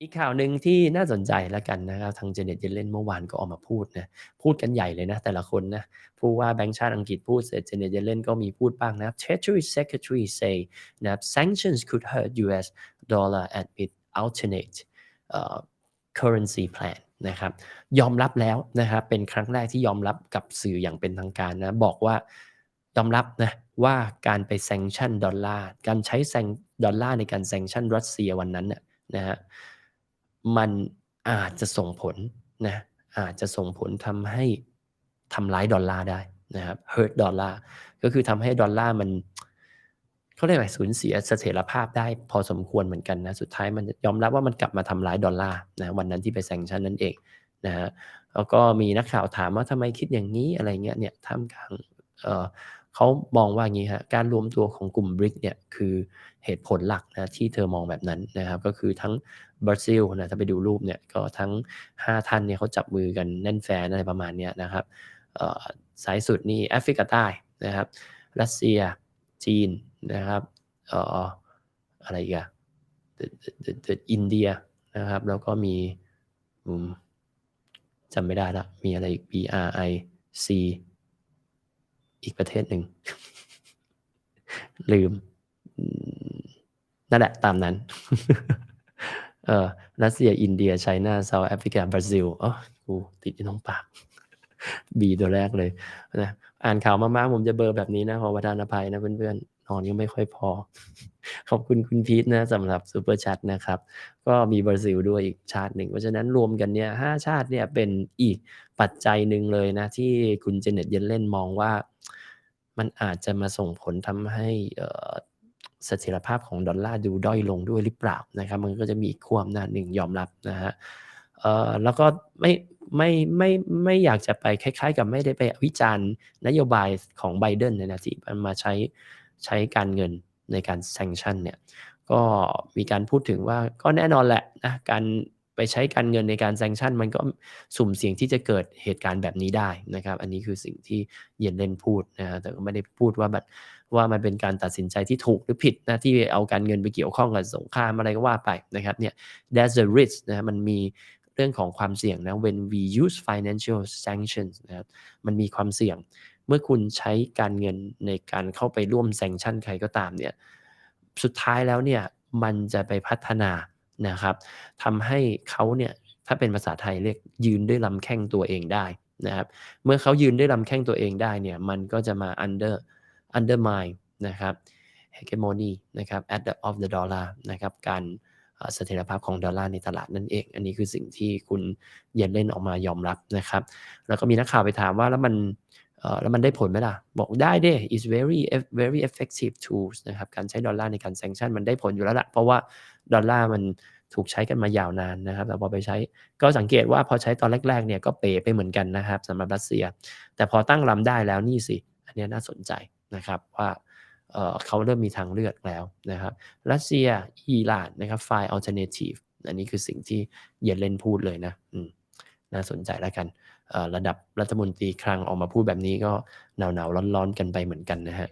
อีกข่าวหนึ่งที่น่าสนใจแล้วกันนะครับ ทาง Janet Yellen เมื่อวานก็ออกมาพูดนะ พูดกันใหญ่เลยนะ แต่ละคนนะ ผู้ว่าแบงก์ชาติอังกฤษพูดเสร็จ Janet Yellen ก็มีพูดบ้างนะครับ Treasury Secretary say นะครับ sanctions could hurt US dollar amid alternate เอ่อ currency plan นะครับ ยอมรับแล้วนะครับ เป็นครั้งแรกที่ยอมรับกับสื่ออย่างเป็นทางการนะ บอกว่ายอมรับนะว่าการไป sanction ดอลลาร์ การใช้แซงดอลลาร์ในการ sanction รัสเซียวันนั้นนะฮะ มันอาจจะส่งผลนะอาจจะส่งผลทำให้ทำร้ายดอลลาร์ได้นะครับ hurt ดอลลาร์ก็คือทำให้ดอลลาร์มันเขาเรียกอะไรสูญเสียเสถียรภาพได้พอสมควรเหมือนกันนะสุดท้ายมันยอมรับว่ามันกลับมาทำร้ายดอลลาร์นะวันนั้นที่ไป sanction นั่นเองนะครับแล้วก็มีนักข่าวถามว่าทำไมคิดอย่างงี้อะไรเงี้ยเนี่ยท่ามกลาง เขามองว่างี้ครับการรวมตัวของกลุ่ม BRICS เนี่ยคือเหตุผลหลักนะที่เธอมองแบบนั้นนะครับ ก็คือทั้งบราซิลนะถ้าไปดูรูปเนี่ยก็ทั้ง 5 ท่านเนี่ยเขาจับมือกันแน่นแฟนอะไรประมาณเนี้ยนะครับเอ่อซ้ายสุดนี่แอฟริกาใต้นะครับรัสเซียจีนนะครับเอ่ออะไรอีกอะอินเดียนะครับ แล้วก็มีจำไม่ได้ล้วมีอะไรอีก BRIC อีกประเทศหนึ่ง ลืม นั่นแหละตามนั้น เออรัสเซีย อินเดียไชน่าเซาท์แอฟริกาบราซิลอ๋อกูติดที่น้องปากบีตัวแรกเลยนะอ่านข่าวมากๆ ผมจะเบอร์แบบนี้นะขอประทานอภัยนะเพื่อนๆ นอนยังไม่ค่อยพอ ขอบคุณคุณพีทนะสำหรับซูเปอร์แชตนะครับ ก็มีบราซิลด้วยอีกชาติหนึ่ง เพราะฉะนั้นรวมกันเนี่ย5ชาติเนี่ยเป็นอีกปัจจัยหนึ่งเลยนะ ที่คุณ Janet Yellen มองว่า มันอาจจะมาส่งผลทำให้เสถียรภาพของดอลลาร์ดูด้อยลงด้วยหรือเปล่านะครับ มันก็จะมีขั้วอำนาจหนึ่งยอมรับนะครับเอ่อแล้วก็ไม่ไม่ไม่ไม่อยากจะไปคล้าย ๆ กับไม่ได้ไปวิจารณ์นโยบายของไบเดนเนี่ยนะที่มันมาใช้ ใช้การเงินในการ sanction เนี่ยก็มีการพูดถึงว่าก็แน่นอนแหละนะการไปใช้การเงินในการ sanction มันก็สุ่มเสี่ยงที่จะเกิดเหตุการณ์แบบนี้ได้นะครับ อันนี้คือสิ่งที่ Yellen พูดนะแต่ก็ไม่ได้พูดว่าแบบว่ามันเป็นการตัดสินใจที่ถูกหรือผิดนะที่เอาการเงินไปเกี่ยวข้องกับสงครามอะไรก็ว่าไปนะครับเนี่ย There's a risk นะมันมีเรื่องของความเสี่ยงนะ when we use financial sanctions นะครับมันมีความเสี่ยง เมื่อคุณใช้การเงินในการเข้าไปร่วม sanction ใครก็ตามเนี่ยสุดท้ายแล้วเนี่ยมันจะไปพัฒนานะครับทำให้เขาเนี่ยถ้าเป็นภาษาไทยเรียกยืนด้วยลำแข้งตัวเองได้นะครับเมื่อเขายืนด้วยลำแข้งตัวเองได้เนี่ยมันก็จะมา under undermine นะครับ hegemony นะครับ at the of the dollar นะครับการเสถียรภาพของดอลลาร์ในตลาดนั่นเอง อันนี้คือสิ่งที่คุณ Yellen ออกมายอมรับนะครับ แล้วก็มีนักข่าวไปถามว่าแล้วมัน แล้วมันได้ผลไหมล่ะ?บอกได้เดิ It's very very effective tools นะครับ การใช้ดอลลาร์ในการ sanction มันได้ผลอยู่แล้วละเพราะว่าดอลลาร์มันถูกใช้กันมายาวนานนะครับ แต่พอไปใช้ก็สังเกตว่าพอใช้ตอนแรกๆเนี่ยก็เป๋ไปเหมือนกันนะครับสำหรับรัสเซีย แต่พอตั้งลำได้แล้วนี่สิ อันนี้น่าสนใจนะครับว่าเเขาเริ่มมีทางเลือกแล้วนะครับ รัสเซียอิหร่านนะครับ find alternative อันนี้คือสิ่งที่ Yellen พูดเลยนะน่าสนใจแล้วกัน ระดับรัฐมนตรีคลังออกมาพูดแบบนี้ก็หนาวๆร้อนๆกันไปเหมือนกันนะฮะ